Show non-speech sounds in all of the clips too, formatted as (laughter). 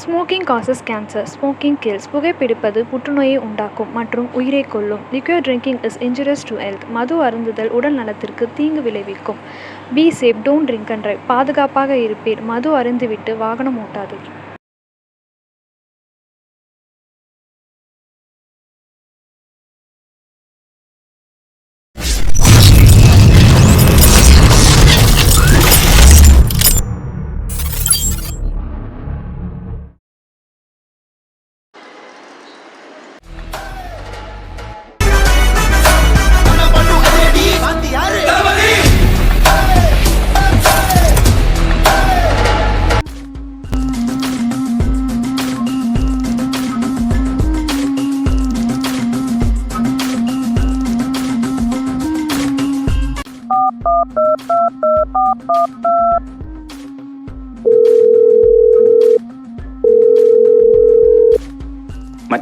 Smoking causes cancer smoking kills புகைப்பிடிப்பது புற்றுநோயை உண்டாக்கும் மற்றும் உயிரை கொல்லும். Liquor drinking is injurious to health மது அருந்துதல் உடல் நலத்திற்கு தீங்கு விளைவிக்கும். Be safe don't drink and drive பாதுகாப்பாக இருப்பீர். மது அருந்துவிட்டு வாகனம் ஓட்டாதீர்.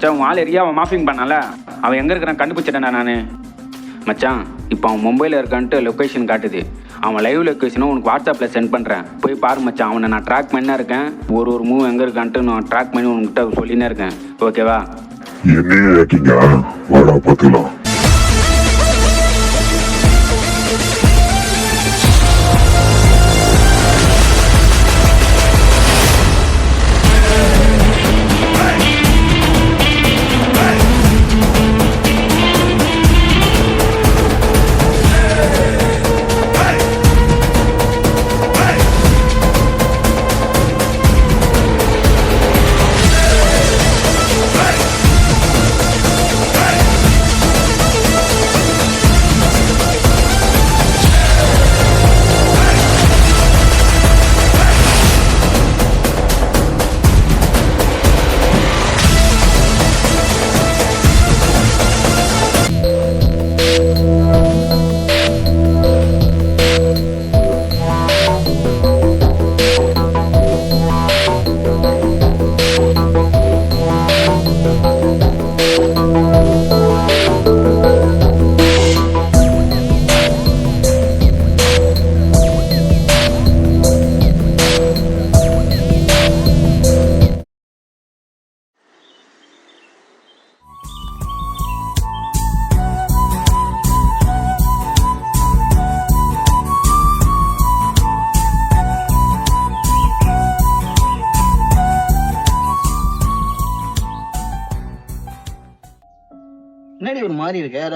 மச்சான் உன் ஆள் எரியா அவன் மாஃபிங் பண்ணல அவன் எங்கே இருக்கிறான் கண்டுபிடிச்சிட்டேன்டா நான். மச்சான் இப்போ அவன் மும்பையில் இருக்கான்ட்டு லொக்கேஷன் காட்டுது. அவன் லைவ் லொக்கேஷனும் உனக்கு வாட்ஸ்அப்பில் சென்ட் பண்ணுறேன் போய் பாரு மச்சான் அவனை நான் ட்ராக் பண்ணா இருக்கேன். ஒரு ஒரு மூவ் எங்கே இருக்கான்ட்டு நான் ட்ராக் பண்ணி உன்கிட்ட சொல்லினே இருக்கேன். ஓகேவா என்னையே வாடா பார்த்துக்கலாம்.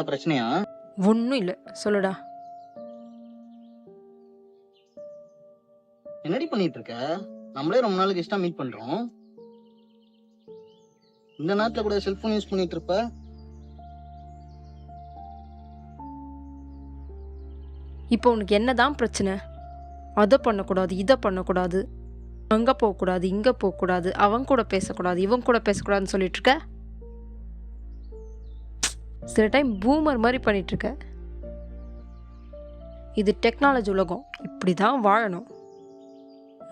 ஏதாவது பிரச்சனையா? ஒன்றும் இல்லை. சொல்லுடா. என்னடி பண்ணிட்டு இருக்க நம்மளே ரொம்ப நாளுக்கு இஷ்டம் மீட் பண்றோம். இந்த நேரத்துல கூட செல்போன் யூஸ் பண்ணிட்டு இருப்ப இப்போ உனக்கு என்னதான் பிரச்சனை? அதை பண்ணக்கூடாது இதை பண்ணக்கூடாது. அங்கே போகக்கூடாது இங்கே போகக்கூடாது அவன் கூட பேசக்கூடாது இவன் கூட பேசக்கூடாதுன்னு சொல்லிட்டு இருக்க சில டைம் பூமர் மாதிரி பண்ணிகிட்ருக்க இது டெக்னாலஜி உலகம். இப்படி தான் வாழணும்.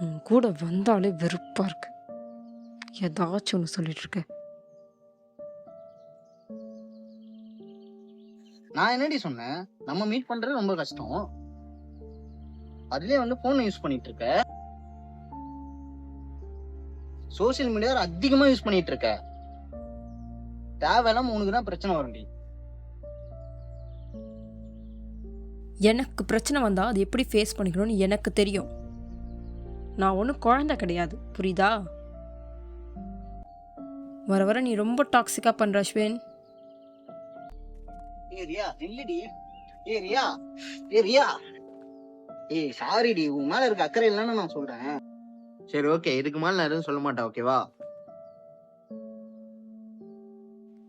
உன் கூட வந்தாலே வெறுப்பாக இருக்கு. ஏதாச்சும் ஒன்று சொல்லிட்டுருக்க நான் என்னடி சொன்னேன்? நம்ம மீட் பண்ணுறது ரொம்ப கஷ்டம். அதுலேயே வந்து ஃபோனை யூஸ் பண்ணிட்டு இருக்க. சோசியல் மீடியா அதிகமாக யூஸ் பண்ணிட்டு இருக்க. தேவையில்லாம உனக்கு தான் பிரச்சனை வரும்டி. எனக்கு பிரச்சனை வந்தால் அது எப்படி ஃபேஸ் பண்ணிக்கணும்னு எனக்கு தெரியும். நான் ஒன்றும் குழந்தை கிடையாது புரியுதா? வர வர நீ ரொம்ப டாக்ஸிக்காக பண்ணுற அஸ்வின். ஏ ரியா நில்லுடி. ஏ ரியா. ஏ ரியா. ஏய் சாரிடி உன் மேல இருக்க அக்கறை இல்லைன்னு நான் சொல்றேன். சரி ஓகே. இதுக்கு மேல நான் எதுவும் சொல்ல மாட்டேன் ஓகேவா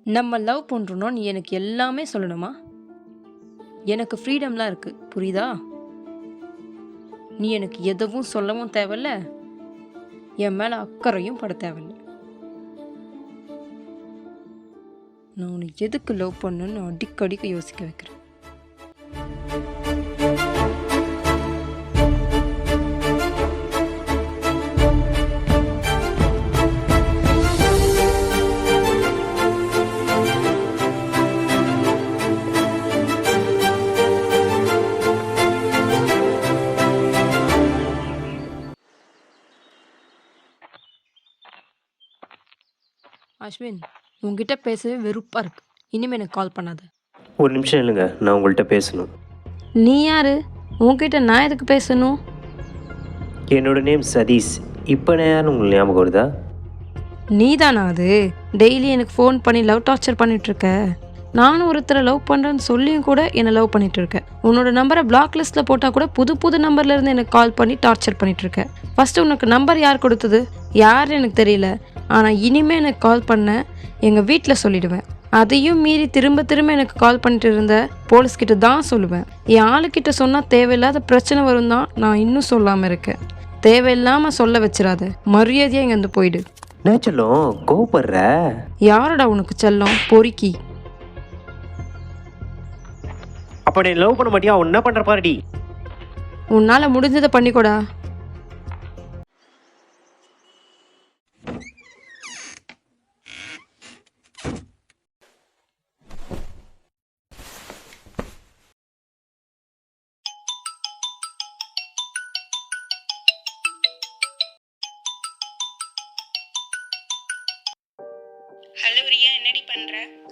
நம்ம லவ் பண்ணுறோன்னா நீ எனக்கு எல்லாமே சொல்லணுமா? எனக்கு ஃப்ரீடம்லாம் இருக்குது புரியுதா? நீ எனக்கு எதுவும் சொல்லவும் தேவையில்ல. என் மேலே அக்கறையும் பட தேவையில்ல. நான் உன்னை எதுக்கு லவ் பண்ணுன்னு அடிக்கடிக்க யோசிக்க வைக்கிறேன். அஸ்வின் உங்ககிட்ட பேசவே வெறுப்பாக இருக்கு. இனிமேல் எனக்கு கால் பண்ணாத. ஒரு நிமிஷம் இல்லைங்க நான் உங்கள்கிட்ட பேசணும். நீ யாரு? உன்கிட்ட நான் எதுக்கு பேசணும்? என்னோட நேம் சதீஷ். இப்போ நான் யாருன்னு உங்களுக்கு ஞாபகம் வருதா? நீ தானா அது? டெய்லி எனக்கு ஃபோன் பண்ணி லவ் டார்ச்சர் பண்ணிட்டு இருக்க நானும் ஒருத்தரை லவ் பண்ணுறேன்னு சொல்லியும் கூட என்னை லவ் பண்ணிட்டு இருக்கேன் உன்னோட நம்பரை பிளாக் லிஸ்ட்டில் போட்டால் கூட புது புது நம்பர்ல இருந்து எனக்கு கால் பண்ணி டார்ச்சர் பண்ணிட்டு இருக்க ஃபர்ஸ்ட் உனக்கு நம்பர் யார் கொடுத்தது? யாருன்னு எனக்கு தெரியல. ஆனால் இனிமே எனக்கு கால் பண்ண எங்கள் வீட்டில் சொல்லிடுவேன். அதையும் மீறி திரும்ப திரும்ப எனக்கு கால் பண்ணிட்டு இருந்த போலீஸ்கிட்ட தான் சொல்லுவேன். என் ஆளுக்கிட்ட சொன்னால் தேவையில்லாத பிரச்சனை வரும் தான் நான் இன்னும் சொல்லாமல் இருக்கேன். தேவையில்லாமல் சொல்ல வச்சிடாத மரியாதையாக இங்கேருந்து போயிடு. நான் சொல்லும்? கோவப்படுற? யாரோடா உனக்கு செல்லம்? பொறுக்கி. அப்போ நீ லவ் பண்ண மாட்டியா? என்ன பண்ணுற பாருடி. உன்னால் முடிஞ்சதை பண்ணிக்கோடா.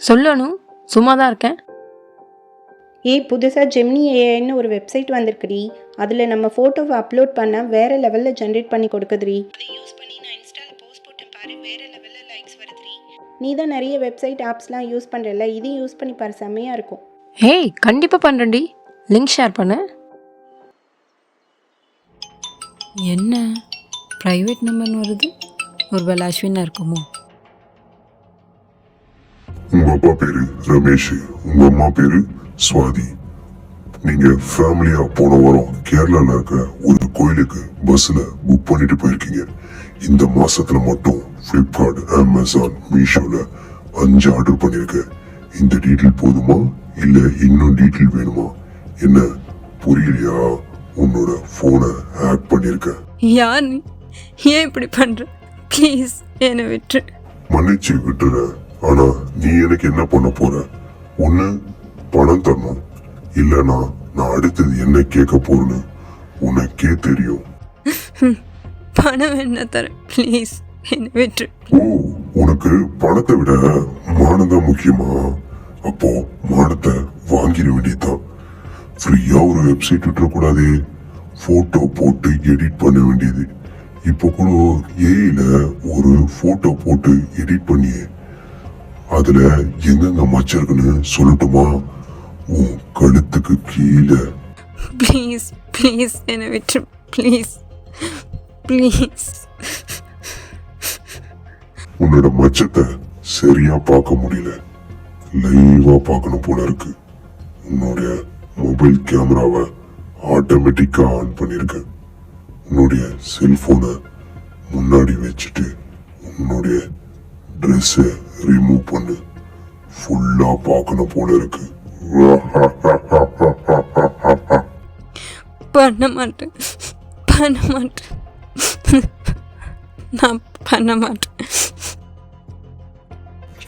சொல்லணும். சும்மா தான் இருக்கேன். ஏய் புதுசாக ஜெமினி ஏஐன்னு ஒரு வெப்சைட் வந்திருக்குடி. அதில் நம்ம ஃபோட்டோவை அப்லோட் பண்ண வேற லெவலில் ஜென்ரேட் பண்ணி கொடுக்குதுடி. அதை யூஸ் பண்ணி நான் இன்ஸ்டால போஸ்ட் போட்டேன் பாரு வேற லெவலில் லைக்ஸ் வருதுடி. நீ தான் நிறைய வெப்சைட் ஆப்ஸ்லாம் யூஸ் பண்ணுறல இதையும் யூஸ் பண்ணி பாரு செம்மையாக இருக்கும். ஏய் கண்டிப்பாக பண்ணுறேன்டி லிங்க் ஷேர் பண்ணு. என்ன? ப்ரைவேட் நம்பர்னு வருது? ஒரு வேலை அஸ்வினா இருக்குமோ? உங்க அப்பா பேரு ரமேஷ் உங்க அம்மா பேரு சுவாதி. நீங்க ஃபேமிலியா போன வாரம் கேரளால இருக்க ஒரு கோயிலுக்கு பஸ்ல புக் பண்ணிட்டு போயிருக்கீங்க. இந்த மாசத்துல மட்டும் பிளிப்கார்ட் அமேசான் மீஷோல அஞ்சு ஆர்டர் பண்ணிருக்கேன் இந்த டீட்டெயில் போதுமா? இல்ல இன்னும் டீட்டெயில் வேணுமா? என்ன புரியலையா? உன்னோட போனை ஹேக் பண்ணிருக்கேன் யார் ஏன் இப்படி பண்ணுற ப்ளீஸ் என்னை விட்டு மன்னிச்சு விட்டுற. ஆனா நீ எனக்கு என்ன பண்ண போற? ஒண்ணு பணம் தரணும். இல்லனா நான் அடுத்தது என்ன கேட்க போறேன்னு உனக்கே தெரியும். (laughs) பணம் என்ன தர ப்ளீஸ் என்னை விட்டு ஓ உனக்கு பணத்தை விட மானம் தான் முக்கியமா? அப்போ மானத்தை வாங்கிட வேண்டியதுதான். ஃப்ரீயா ஒரு வெப்சைட் விட்டுறக்கூடாது. போட்டோ போட்டு எடிட் பண்ண வேண்டியது. இப்போ கூட ஏஐல ஒரு போட்டோ போட்டு எடிட் பண்ணி அதுல எங்கெங்க மச்சம் இருக்குன்னு சொல்லட்டுமா? உன் கழுத்துக்கு கீழே. ப்ளீஸ் ப்ளீஸ் என்னை விட்டு ப்ளீஸ் ப்ளீஸ் உன்னோட மச்சத்தை சரியா பார்க்க முடியல. லைவா பார்க்கணும் போல இருக்கு. உன்னுடைய மொபைல் கேமராவை ஆட்டோமேட்டிக்கா ஆன் பண்ணிருக்க. உன்னுடைய செல்போனை முன்னாடி வச்சுட்டு உன்னுடைய ட்ரெஸ்ஸை ரிமூவ் பண்ணு. ஃபுல்லா பார்க்கணும் போல இருக்கு. (laughs) பண்ண மாட்டேன். பண்ண மாட்டேன். (laughs) நான் பண்ண மாட்டேன்.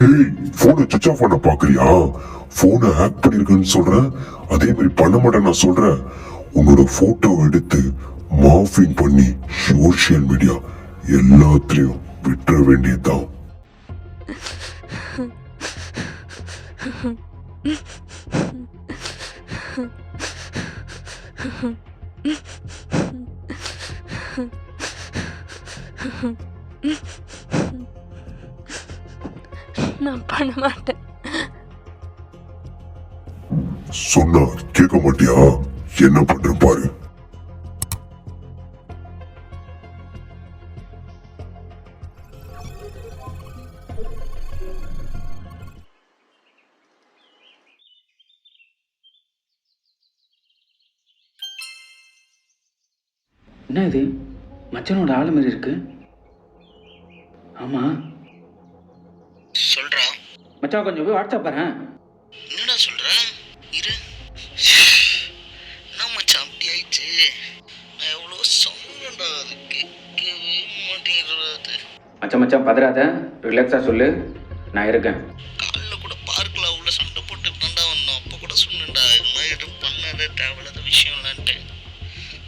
ஏய் போனை சுவிச் ஆஃப் பண்ண பாக்குறியா? போனை ஹேக் பண்ணிருக்கேன்னு சொல்றேன் அதே மாதிரி பண்ண மாட்டேன் நான் சொல்றேன் உன்னோட போட்டோ எடுத்து மார்பிங் பண்ணி சோஷியல் மீடியா எல்லாத்துலயும் விட்டுற வேண்டியதுதான். நான் பண்ண மாட்டேன் சொன்னா கேட்க மாட்டியா? என்ன பண்ற பாரு. மச்சனோட ஆளு மாதிரி இருக்கு. ஆமா. சொல்றா மச்சான் கொஞ்சம் போய் வாட்ஸ்அப் பாரு என்னடா சொல்ற? இரு. என்ன மச்சான் அப்படி ஆயிடுச்சு? நான் எவ்வளோ சொன்னேன்டா அது கேட்கவே மாட்டேங்கிறது மச்சான் மச்சான் பதறாத. ரிலாக்ஸா சொல்லு. நான் இருக்கேன். காலைல கூட பார்க்கல உள்ள சண்டை போட்டு வந்தோம். அப்போ கூட சொன்னேன்டா இது மாதிரி எதுவும் பண்ணாத தேவையில்லாத விஷயம் இல்லைன்ட்டு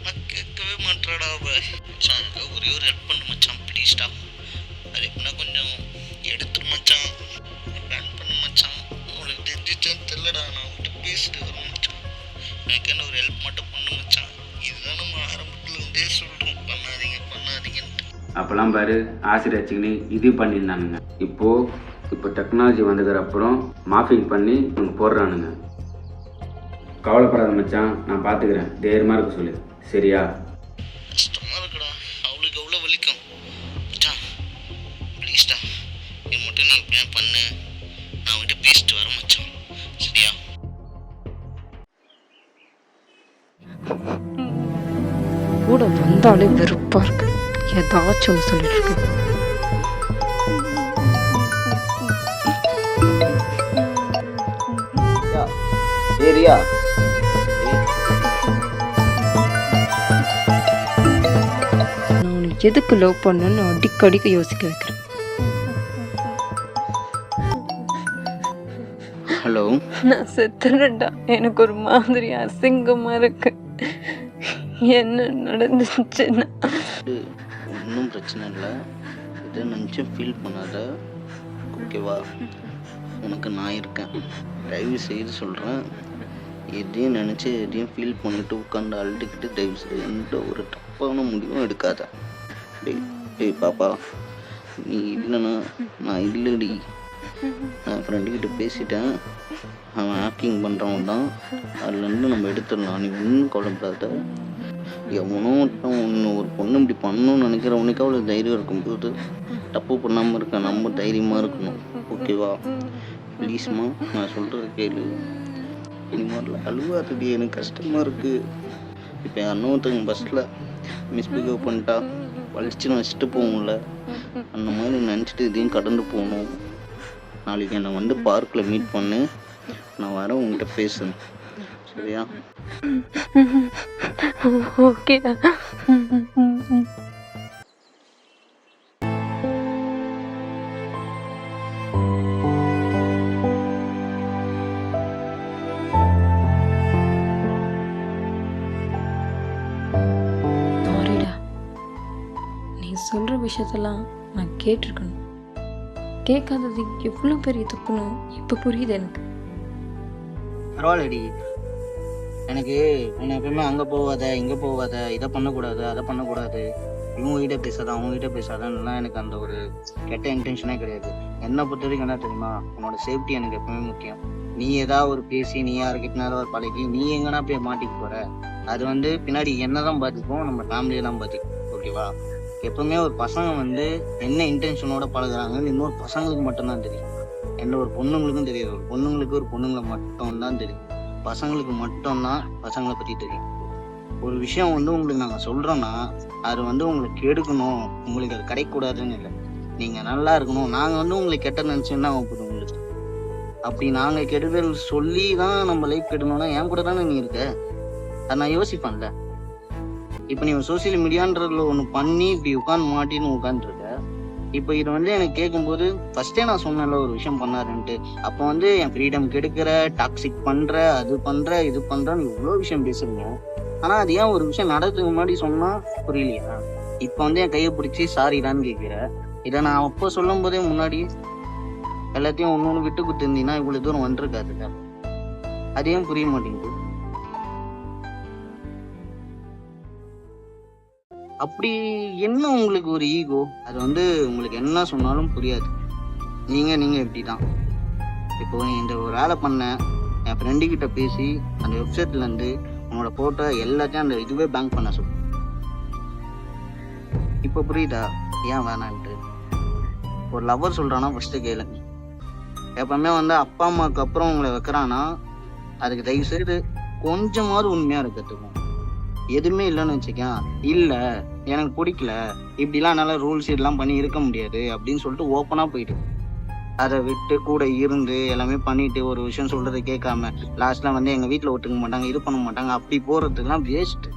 நான் கேட்கவே மாட்டாடா அவ. மச்சான் ஒரே ஒரு ஹெல்ப் பண்ணு மச்சான் ப்ளீஸ்டா அது எப்படின்னா கொஞ்சம் எடுத்து மச்சான். ரன் பண்ணு மச்சான். உனக்கு தெரிஞ்சிச்சான்னு தெரிலடா நான் விட்டு பேசிட்டு வரேன் மச்சான். எனக்கு என்ன ஒரு ஹெல்ப் மட்டும் பண்ணு மச்சான். இதுதான் நம்ம ஆரம்பத்தில் வந்தே சொல்கிறோம் பண்ணாதீங்க பண்ணாதீங்கன்ட்டு. அப்போல்லாம் பாரு ஆசிரியர் ஆசிரியர்ச்சிக்கின்னு இது பண்ணியிருந்தானுங்க. இப்போது இப்போ டெக்னாலஜி வந்ததுக்கு அப்புறம் மாஃபிங் பண்ணி உனக்கு போடுறானுங்க. கவலைப்படாத மச்சான் நான் பார்த்துக்கிறேன் தைரியமாக இருக்க சொல்லு. சரியா? கூட வந்தாலே வெறுப்பா இருக்கு. ஏதாச்சும் ஒன்று சொல்லிட்டு இருக்கு ஏரியா. நான் எதுக்கு லவ் பண்ணணும்னு அடிக்கடிக்கு யோசிக்க வைக்கிறேன். ஹலோ நான் செத்துறேன்டா. எனக்கு ஒரு மாதிரி அசிங்கமா இருக்கு. என்ன நடந்துச்சுன்னா ஒன்றும் பிரச்சனை இல்லை. இதை நினச்சும் ஃபீல் பண்ணாத. ஓகேவா உனக்கு நான் இருக்கேன். தயவு செய்து சொல்கிறேன் எதையும் நினச்சி எதையும் ஃபீல் பண்ணிட்டு உட்காந்து அழுதுக்கிட்டு தயவு செய்து எந்த ஒரு தப்பான முடிவும் எடுக்காத. டேய் டேய் பாப்பா நீ இல்லைன்னா நான் இல்லைடி. நான் ஃப்ரெண்டுக்கிட்ட பேசிட்டேன். அவன் ஆக்டிங் பண்ணுறவன் தான் அதுலேருந்து நம்ம எடுத்துடலாம். நீ ஒன்றும் கவலைப்படாத. எவனோ ஒன்று ஒரு பொண்ணு இப்படி பண்ணணும்னு நினைக்கிறவனுக்கு அவ்வளோ தைரியம் இருக்கும்போது தப்பு பண்ணாமல் இருக்க நம்ம தைரியமாக இருக்கணும். ஓகேவா? ப்ளீஸ்மா நான் சொல்கிறது கேளு. நீ மாதிரிலாம் அழுவாதடி எனக்கு கஷ்டமாக இருக்குது இப்போ யாருன்னா ஒருத்தங்க பஸ்ஸில் மிஸ்பிஹேவ் பண்ணிட்டா வலிச்சு வச்சுட்டு போகும்ல அந்த மாதிரி நினச்சிட்டு இதையும் கடந்து போகணும். நாளைக்கு என்னை வந்து பார்க்கில் மீட் பண்ணு. நான் வரேன் உங்ககிட்ட பேசணும் சரியா நீ சொல்கிற விஷயத்தெல்லாம் நான் கேட்டிருக்கணும். கேட்காதது எவ்வளோ பெரிய தப்புன்னு இப்போ புரியுது எனக்கு. பரவாயில்லடி. எனக்கு நான் எப்பயுமே அங்கே போகாத இங்கே போகாத இதை பண்ணக்கூடாது அதை பண்ணக்கூடாது. இவங்க கிட்ட பேசாத அவங்க கிட்ட பேசாதன்னுலாம் எனக்கு அந்த ஒரு கெட்ட இன்டென்ஷனே கிடையாது. என்னை பொறுத்த வரைக்கும் என்ன தெரியுமா? உன்னோட சேஃப்டி எனக்கு எப்பவுமே முக்கியம். நீ ஏதாவது ஒரு பேசி நீ யாருக்கிட்டனாலும் ஒரு பழகி நீ எங்கன்னா போய் மாட்டிக்க போற. அது வந்து பின்னாடி என்னதான் பாதிக்கும் நம்ம ஃபேமிலியெல்லாம் பாதிக்கும். ஓகேவா எப்பவுமே ஒரு பசங்க வந்து என்ன இன்டென்ஷனோட பழகுறாங்கன்னு இன்னொரு பசங்களுக்கு மட்டும்தான் தெரியும். எந்த ஒரு பொண்ணுங்களுக்கும் தெரியாது. ஒரு பொண்ணுங்களுக்கு ஒரு பொண்ணுங்களை மட்டும் தான் தெரியும். பசங்களுக்கு மட்டும்தான் பசங்களை பற்றி தெரியும். ஒரு விஷயம் வந்து உங்களுக்கு நாங்கள் சொல்கிறோன்னா அது வந்து உங்களுக்கு கெடுக்கணும். உங்களுக்கு அது கிடைக்கூடாதுன்னு இல்லை. நீங்கள் நல்லா இருக்கணும். நாங்கள் வந்து உங்களுக்கு கெட்ட நினைச்சோம்னா போதும் உங்களுக்கு. அப்படி நாங்கள் கெடுதல் சொல்லி தான் நம்ம லைஃப் கெடணும்னா என் கூட தானே நீ இருக்க? அதை நான் யோசிப்பேன்ல. இப்போ நீ சோசியல் மீடியான்றதுல ஒன்று பண்ணி இப்படி உட்காந்து மாட்டின்னு உட்காந்துருக்க இப்போ இது வந்து எனக்கு கேட்கும்போது ஃபர்ஸ்டே நான் சொன்னேன்ல ஒரு விஷயம் பண்ணாருன்ட்டு. அப்போ வந்து என் ஃப்ரீடம் கெடுக்கிற டாக்ஸிக் பண்ற அது பண்ற இது பண்றன்னு இவ்வளோ விஷயம் பேசுறீங்க. ஆனா அது ஏன் ஒரு விஷயம் நடத்துக்கு முன்னாடி சொன்னா புரியலையா? இப்போ வந்து என் கையை பிடிச்சி சாரிடான்னு கேட்கிற இதை நான் அப்போ சொல்லும் போதே முன்னாடி எல்லாத்தையும் ஒன்று ஒன்று விட்டு கொடுத்துருந்தீங்கன்னா இவ்வளோ தூரம் வந்திருக்காதுல்ல அது ஏன் புரிய மாட்டேங்குது? அப்படி என்ன உங்களுக்கு ஒரு ஈகோ அது வந்து உங்களுக்கு என்ன சொன்னாலும் புரியாது. நீங்கள் நீங்கள் இப்படி தான் இப்போ நீ இந்த ஒரு வேலை பண்ண என் ஃப்ரெண்டுக்கிட்ட பேசி அந்த வெப்சைட்லேருந்து உன்னோட ஃபோட்டோ எல்லாத்தையும் அந்த இதுவே பேங்க் பண்ண சொல்லு. இப்போ புரியுதா? ஏன் வேணான்ட்டு. ஒரு லவர் சொல்கிறான்னா ஃபஸ்ட்டு கேளுங்க எப்பவுமே வந்து அப்பா அம்மாவுக்கு அப்புறம் உங்களை வைக்கிறான்னா அதுக்கு தயவு செய்து கொஞ்சமாவது உண்மையாக இருக்கிறதுக்கும் எதுவுமே இல்லைன்னு வச்சுக்கேன். இல்லை எனக்கு பிடிக்கல. இப்படிலாம் என்னால் ரூல்ஸ் இதெல்லாம் பண்ணி இருக்க முடியாது அப்படின்னு சொல்லிட்டு ஓப்பனாக போயிட்டு. அதை விட்டு கூட இருந்து எல்லாமே பண்ணிட்டு ஒரு விஷயம் சொல்றதை கேட்காம லாஸ்ட்ல வந்து எங்க வீட்டில் ஒட்டுக்க மாட்டாங்க இது பண்ண மாட்டாங்க அப்படி போறதுலாம் வேஸ்ட்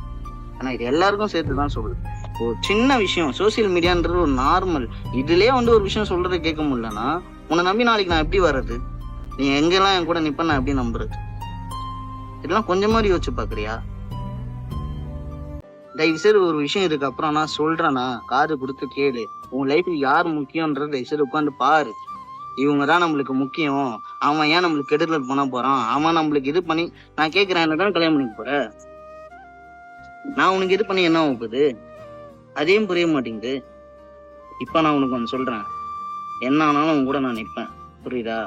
ஆனா இது எல்லாருக்கும் சேர்த்து தான் சொல்லுது. ஒரு சின்ன விஷயம் சோசியல் மீடியான்றது ஒரு நார்மல் இதுலயே வந்து ஒரு விஷயம் சொல்றதை கேட்க முடியலன்னா உன்னை நம்பி நாளைக்கு நான் எப்படி வர்றது? நீ எங்கெல்லாம் என் கூட நிப்ப நான் எப்படி நம்புறது? இதெல்லாம் கொஞ்சமாதிரி யோசிச்சு பாக்குறியா தயவு செய்து ஒரு விஷயம் இதுக்கு அப்புறம் நான் சொல்றேன்னா காது கொடுத்து கேளு. உன் லைஃப்ல யார் முக்கியம்ன்றது தயவு செய்து உட்காந்து பாரு. இவங்க தான் நம்மளுக்கு முக்கியம். அவன் ஏன் நம்மளுக்கு கெடுதல் பண்ண போறான்? அவன் நம்மளுக்கு இது பண்ணி நான் கேட்கிறேன் என்ன தான் கல்யாணம் பண்ணிக்க போற? நான் உனக்கு இது பண்ணி என்ன ஆகுது? அதையும் புரிய மாட்டேங்குது. இப்போ நான் உனக்கு ஒன்று சொல்கிறேன் என்ன ஆனாலும் உன் கூட நான் நிற்பேன் புரியுதா?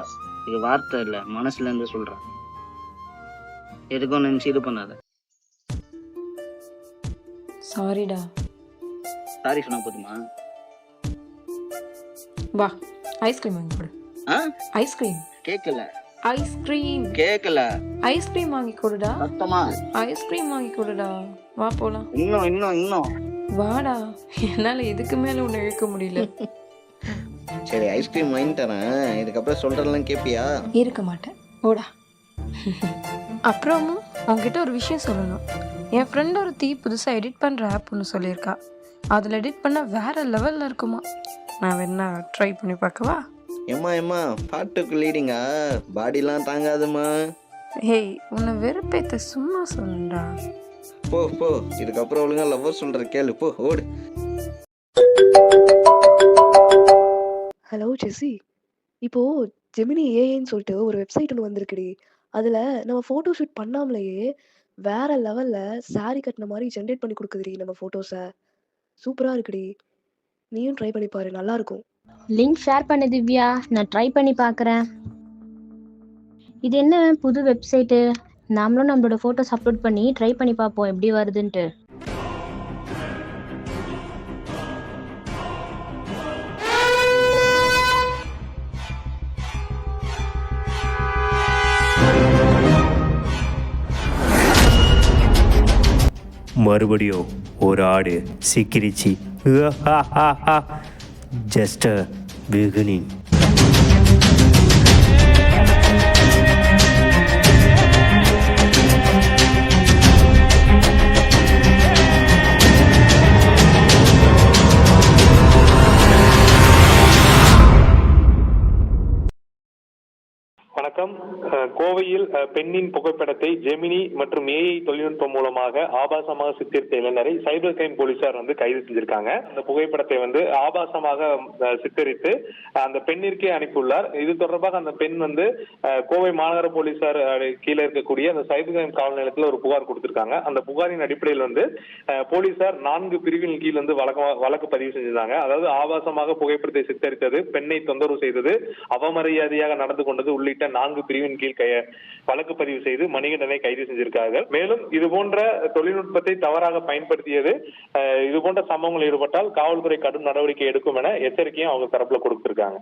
இது வார்த்தை இல்லை. மனசுலேருந்து சொல்கிறேன் எதுக்கும் நினச்சி இது பண்ணாத. சாரிடா சாரி சொன்னா போதுமா? வா ஐஸ்கிரீம் வாங்கி கொடு. ஆ? ஐஸ்கிரீம் கேட்கல ஐஸ்கிரீம் கேட்கல ஐஸ்கிரீம் வாங்கி கொடுடா. சத்தமா? ஐஸ்கிரீம் வாங்கி கொடுடா. வா போலாம். இன்னும் இன்னும் இன்னும். வாடா. என்னால இதுக்கு மேல உன்னை இழுக்க முடியல? சரி ஐஸ்கிரீம் வாங்கி தரேன். இதுக்கப்புறம் சொல்கிறதெல்லாம் கேட்பியா இருக்க மாட்டேன். ஓடா அப்புறமும் உங்ககிட்ட ஒரு விஷயம் சொல்லணும். என் ஃப்ரெண்ட் ஒரு தீ புதுசாக எடிட் பண்ணுற ஆப் ஒன்று சொல்லியிருக்கா. அதில் எடிட் பண்ண வேற லெவலில் இருக்குமா? நான் வேணா ட்ரை பண்ணி பார்க்கவா? ஏம்மா ஏம்மா பாட்டுக்கு லீடிங்கா பாடிலாம் தாங்காதுமா ஹேய் உன்னை வெறுப்பேத்த சும்மா சொல்லுடா. போ போ இதுக்கப்புறம் ஒழுங்கா லவ்வர் சொல்ற கேளு போ ஓடு. ஹலோ ஜெஸி இப்போ ஜெமினி ஏஐன்னு சொல்லிட்டு ஒரு வெப்சைட் ஒன்று வந்திருக்குடி. அதில் நம்ம ஃபோட்டோ ஷூட் பண்ணாமலேயே வேற லெவலில் சாரி கட்டின மாதிரி ஜென்ரேட் பண்ணி கொடுக்குதுடி நம்ம ஃபோட்டோஸை சூப்பராக இருக்குடி. நீயும் ட்ரை பண்ணி பாரு நல்லா இருக்கும். லிங்க் ஷேர் பண்ணு திவ்யா. நான் ட்ரை பண்ணி பார்க்குறேன் இது என்ன புது வெப்சைட்டு நாமளும் நம்மளோட ஃபோட்டோஸ் அப்லோட் பண்ணி ட்ரை பண்ணி பார்ப்போம். எப்படி வருதுன்ட்டு. மறுபடியும் ஒரு ஆடு சிக்கிரிச்சு ஜஸ்ட் பிகினிங் வணக்கம். கோவையில் பெண்ணின் புகைப்படத்தை ஜெமினி மற்றும் ஏஐ தொழில்நுட்பம் மூலமாக ஆபாசமாக சித்தரித்த இளைஞரை சைபர் கிரைம் போலீசார் வந்து கைது செஞ்சிருக்காங்க. அந்த புகைப்படத்தை வந்து ஆபாசமாக சித்தரித்து அந்த பெண்ணிற்கே அனுப்பியுள்ளார். இது தொடர்பாக அந்த பெண் வந்து கோவை மாநகர போலீசார் கீழே இருக்கக்கூடிய அந்த சைபர் கிரைம் காவல் நிலையத்தில் ஒரு புகார் கொடுத்திருக்காங்க. அந்த புகாரின் அடிப்படையில் வந்து போலீசார் நான்கு பிரிவின் கீழ் வந்து வழக்கு வழக்கு பதிவு செஞ்சிருந்தாங்க. அதாவது ஆபாசமாக புகைப்படத்தை சித்தரித்தது பெண்ணை தொந்தரவு செய்தது அவமரியாதையாக நடந்து கொண்டது உள்ளிட்ட நான்கு பிரிவின் கீழ் கைய வழக்கு பதிவு செய்து மணிகண்டனை கைது செஞ்சிருக்கார்கள். மேலும் இது போன்ற தொழில்நுட்பத்தை தவறாக பயன்படுத்தியது இது போன்ற சம்பவங்கள் ஈடுபட்டால் காவல்துறை கடும் நடவடிக்கை எடுக்கும் என எச்சரிக்கையும் அவங்க தரப்புல கொடுத்திருக்காங்க.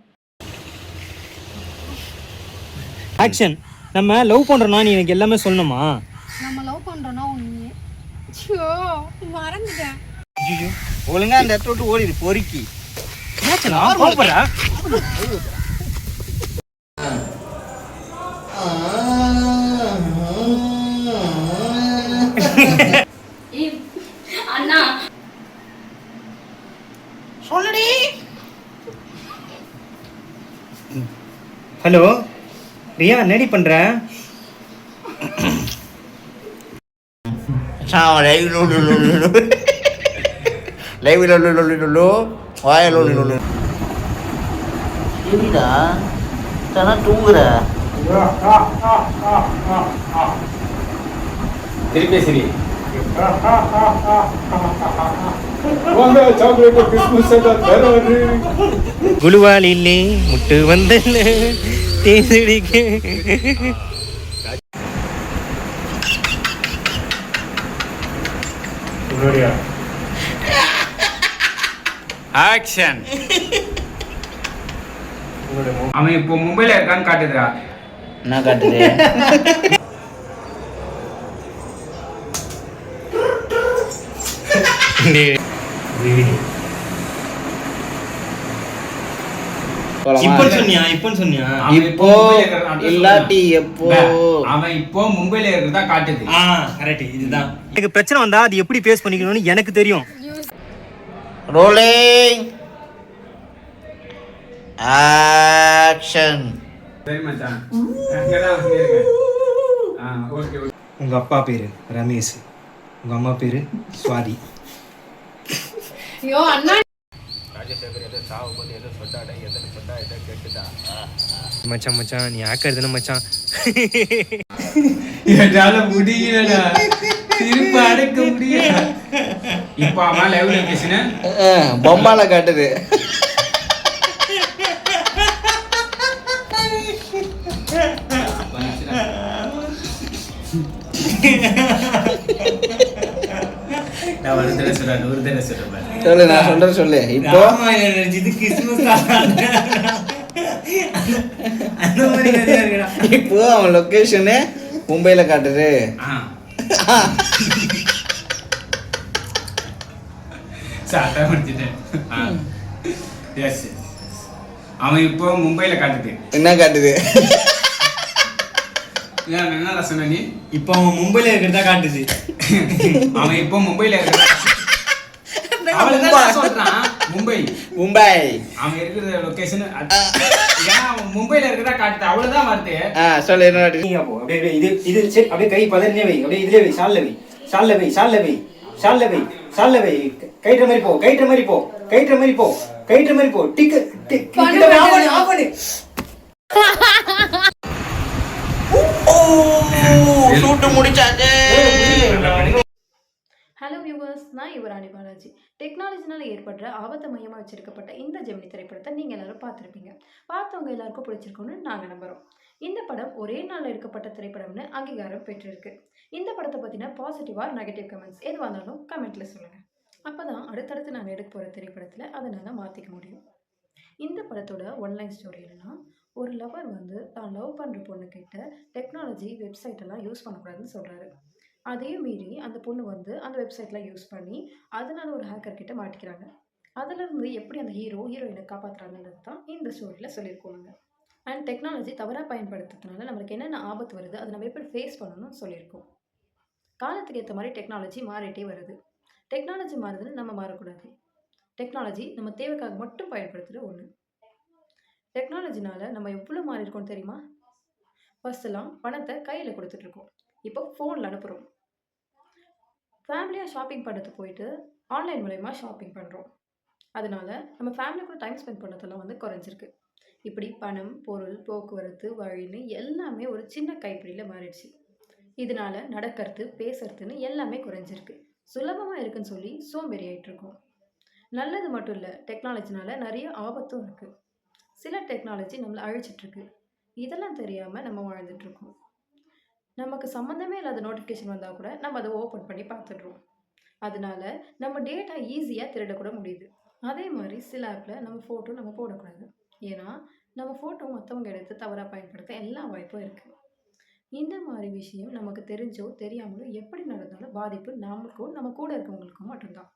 ஆக்ஷன் நம்ம லவ் பண்றோம்னா நீ எனக்கு எல்லாமே சொல்லணுமா? நம்ம லவ் பண்றோம்னா ஒண்ணு மறந்துட்டேன். ஒழுங்கா அந்த இடத்த விட்டு ஓடிடு பொறுக்கி. அண்ணா ஹலோ ரியா என்னடி பண்ற? லைவ் லொல்லு லொல்லு லொல்லு வாய லொல்லு லொல்லு சரிடா தானே தூங்குற? திருப்பி சரி. முட்டு வந்தல்ல தேசடிக்க ஆக்ஷன் அவன் இப்போ மும்பைல இருக்கான்னு காட்டுதுடா என்ன காட்டுது இப்ப சொன்னியா இப்ப சொன்னியா? அவன் இப்போ மும்பைல இருக்கிற address இல்லாட்டி சொல்றான். எப்போ அவன் இப்போ மும்பைல இருக்கிறதா காட்டுது. ஆ கரெக்ட் இதுதான். எனக்கு பிரச்சனை வந்தா அது எப்படி ஃபேஸ் பண்ணிக்கணும்னு எனக்கு தெரியும். ரோலிங் ஆக்ஷன் சரி மச்சான். அங்கதான் இருக்கேன். ஆ ஓகே ஓகே. உங்க அப்பா பேரு ரமேஷ். உங்க அம்மா பேரு சுவாதி. ஐயோ அண்ணா. மச்சான் மச்சான் நீ ஆக்கிறது மச்சான்? (laughs) என்னால முடியலடா. திருப்ப அடக்க முடியல. இப்ப அவன் லைவ் லொகேஷன் பொம்மால காட்டுது. சொல்லு நான் சொல்றேன் சொல்லு. இப்போ? கிறிஸ்துமஸ் இப்போ அவன் லொகேஷனு மும்பைல காட்டுது. அவன் இப்போ மும்பையில் காட்டுது. என்ன காட்டுது? என்ன நீ? இப்போ அவன் மும்பைல இருக்கிறதா காட்டுது. (laughs) அவன் இப்போ மும்பையில் இருக்கிற அவன் தான் சொல்றான் மும்பை மும்பை அவன் இருக்கிற லொகேஷன் மும்பையில் இருக்கிறதா காட்டுது அவ்வளோதான் வருது சொல்லு என்ன அப்படியே இது இது சரி அப்படியே கை பதறினே வை அப்படியே இதுலயே வை ஷால்ல வை ஷால்ல வை ஷால்ல வை ஷால்ல வை ஷால்ல வை கைட்டுற மாதிரி போ கைட்டுற மாதிரி போ கைட்டுற மாதிரி போ கைட்டுற மாதிரி போ டிக்கு டிக் ஆஃப் பண்ணு ஆஃப் பண்ணு ஷூட்டு முடிச்சாச்சு ஹலோ வியூவர்ஸ் நான் யுவராணி பாலாஜி டெக்னாலஜினால் ஏற்படுற ஆபத்தை மையமாக வச்சிருக்கப்பட்ட இந்த ஜெமினி திரைப்படத்தை நீங்கள் எல்லாரும் பார்த்துருப்பீங்க. பார்த்தவங்க எல்லாருக்கும் பிடிச்சிருக்கோன்னு நாங்கள் நம்புகிறோம் இந்த படம் ஒரே நாளில் எடுக்கப்பட்ட திரைப்படம்னு அங்கீகாரம் பெற்றிருக்கு. இந்த படத்தை பற்றின பாசிட்டிவாக நெகட்டிவ் கமெண்ட்ஸ் எதுவாக இருந்தாலும் கமெண்ட்டில் சொல்லுங்கள் அப்போ தான் அடுத்தடுத்து நாங்கள் எடுக்க போகிற திரைப்படத்தில் அதை நாங்கள் மாற்றிக்க முடியும். இந்த படத்தோட ஒன்லைன் ஸ்டோரி என்னன்னா ஒரு லவர் வந்து தான் லவ் பண்ணுற பொண்ணுக்கிட்ட டெக்னாலஜி வெப்சைட்டெல்லாம் யூஸ் பண்ணக்கூடாதுன்னு சொல்கிறாரு அதையும் மீறி அந்த பொண்ணு வந்து அந்த வெப்சைட்லாம் யூஸ் பண்ணி அதனால ஒரு ஹேக்கர் கிட்ட மாட்டிக்கிறாங்க. அதிலிருந்து எப்படி அந்த ஹீரோ ஹீரோயினை காப்பாற்றுறாங்கன்றது தான் இந்த ஸ்டோரியில் சொல்லியிருக்கோங்க அண்ட் டெக்னாலஜி தவறாக பயன்படுத்துறதுனால நம்மளுக்கு என்னென்ன ஆபத்து வருது அதை நம்ம எப்படி ஃபேஸ் பண்ணணும்னு சொல்லியிருக்கோம். காலத்துக்கு ஏற்ற மாதிரி டெக்னாலஜி மாறிட்டே வருது. டெக்னாலஜி மாறுதுன்னு நம்ம மாறக்கூடாது. டெக்னாலஜி நம்ம தேவைக்காக மட்டும் பயன்படுத்துகிற ஒன்று டெக்னாலஜினால் நம்ம எவ்வளோ மாறி இருக்கோம் தெரியுமா ஃபர்ஸ்ட்லாம் பணத்தை கையில் கொடுத்துட்ருக்கோம் இப்போ ஃபோனில் அனுப்புகிறோம் ஃபேமிலியாக ஷாப்பிங் பண்ணுறது போயிட்டு ஆன்லைன் மூலயமா ஷாப்பிங் பண்ணுறோம் அதனால நம்ம ஃபேமிலி கூட டைம் ஸ்பெண்ட் பண்ணுறதெல்லாம் வந்து குறைஞ்சிருக்கு. இப்படி பணம் பொருள் போக்குவரத்து வழின்னு எல்லாமே ஒரு சின்ன கைப்பிடியில் மாறிடுச்சு. இதனால நடக்கிறது பேசுறதுன்னு எல்லாமே குறைஞ்சிருக்கு. சுலபமாக இருக்குன்னு சொல்லி சோம்பேறி ஆகிட்ருக்கோம் நல்லது மட்டும் இல்லை டெக்னாலஜினால நிறைய ஆபத்தும் இருக்குது சில டெக்னாலஜி நம்மளை அழிச்சிட்ருக்கு இதெல்லாம் தெரியாமல் நம்ம வாழ்ந்துட்டுருக்கோம். நமக்கு சம்மந்தமே இல்லாத நோட்டிஃபிகேஷன் வந்தால் கூட நம்ம அதை ஓப்பன் பண்ணி பார்த்துடுறோம். அதனால நம்ம டேட்டா ஈஸியாக திருடக்கூட முடியுது. அதே மாதிரி சில ஆப்பில் நம்ம ஃபோட்டோ நம்ம போடக்கூடாது. ஏன்னா நம்ம ஃபோட்டோ மற்றவங்க எடுத்து தவறாக பயன்படுத்த எல்லா வாய்ப்பும் இருக்குது இந்த மாதிரி விஷயம் நமக்கு தெரிஞ்சோ தெரியாமலோ எப்படி நடந்தாலும் பாதிப்பு நமக்கும் நம்ம கூட இருக்கவங்களுக்கும் மட்டும்தான்.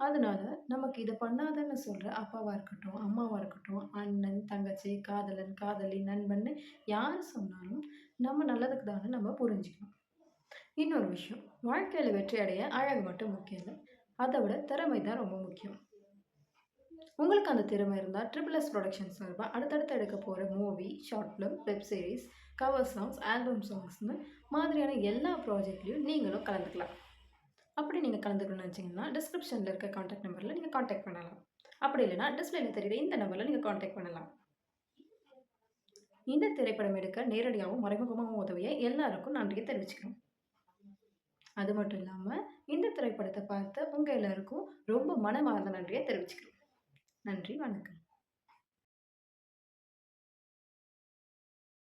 அதனால நமக்கு இதை பண்ணாதன்னு சொல்கிற அப்பாவாக இருக்கட்டும் அம்மாவாக இருக்கட்டும் அண்ணன் தங்கச்சி காதலன் காதலி நண்பன்னு யார் சொன்னாலும் நம்ம நல்லதுக்கு தானே நம்ம புரிஞ்சுக்கணும். இன்னொரு விஷயம் வாழ்க்கையில் வெற்றி அடைய அழகு மட்டும் முக்கியம் இல்லை அதை விட திறமை தான் ரொம்ப முக்கியம். உங்களுக்கு அந்த திறமை இருந்தால் ட்ரிபிள் எஸ் ப்ரொடக்ஷன்ஸ் சார்பாக அடுத்தடுத்து எடுக்க போகிற movie short film web series cover songs album சாங்ஸ்னு மாதிரியான எல்லா ப்ராஜெக்ட்லேயும் நீங்களும் கலந்துக்கலாம். அப்படி நீங்கள் கலந்துக்கணும்னு நினச்சிங்கன்னா டிஸ்கிரிப்ஷனில் இருக்க காண்டாக்ட் நம்பரில் நீங்கள் காண்டாக்ட் பண்ணலாம். அப்படி இல்லைனா டிஸ்பிளேல தெரியுற இந்த நம்பரில் நீங்கள் காண்டாக்ட் பண்ணலாம். இந்த திரைப்படம் எடுக்க நேரடியாகவும் மறைமுகமாகவும் உதவிய எல்லாருக்கும் நன்றியை தெரிவிச்சுக்கிறோம். அது மட்டும் இல்லாமல் இந்த திரைப்படத்தை பார்த்த உங்கள் எல்லாருக்கும் ரொம்ப மனமார்ந்த நன்றியை தெரிவிச்சுக்கிறோம். நன்றி வணக்கம்.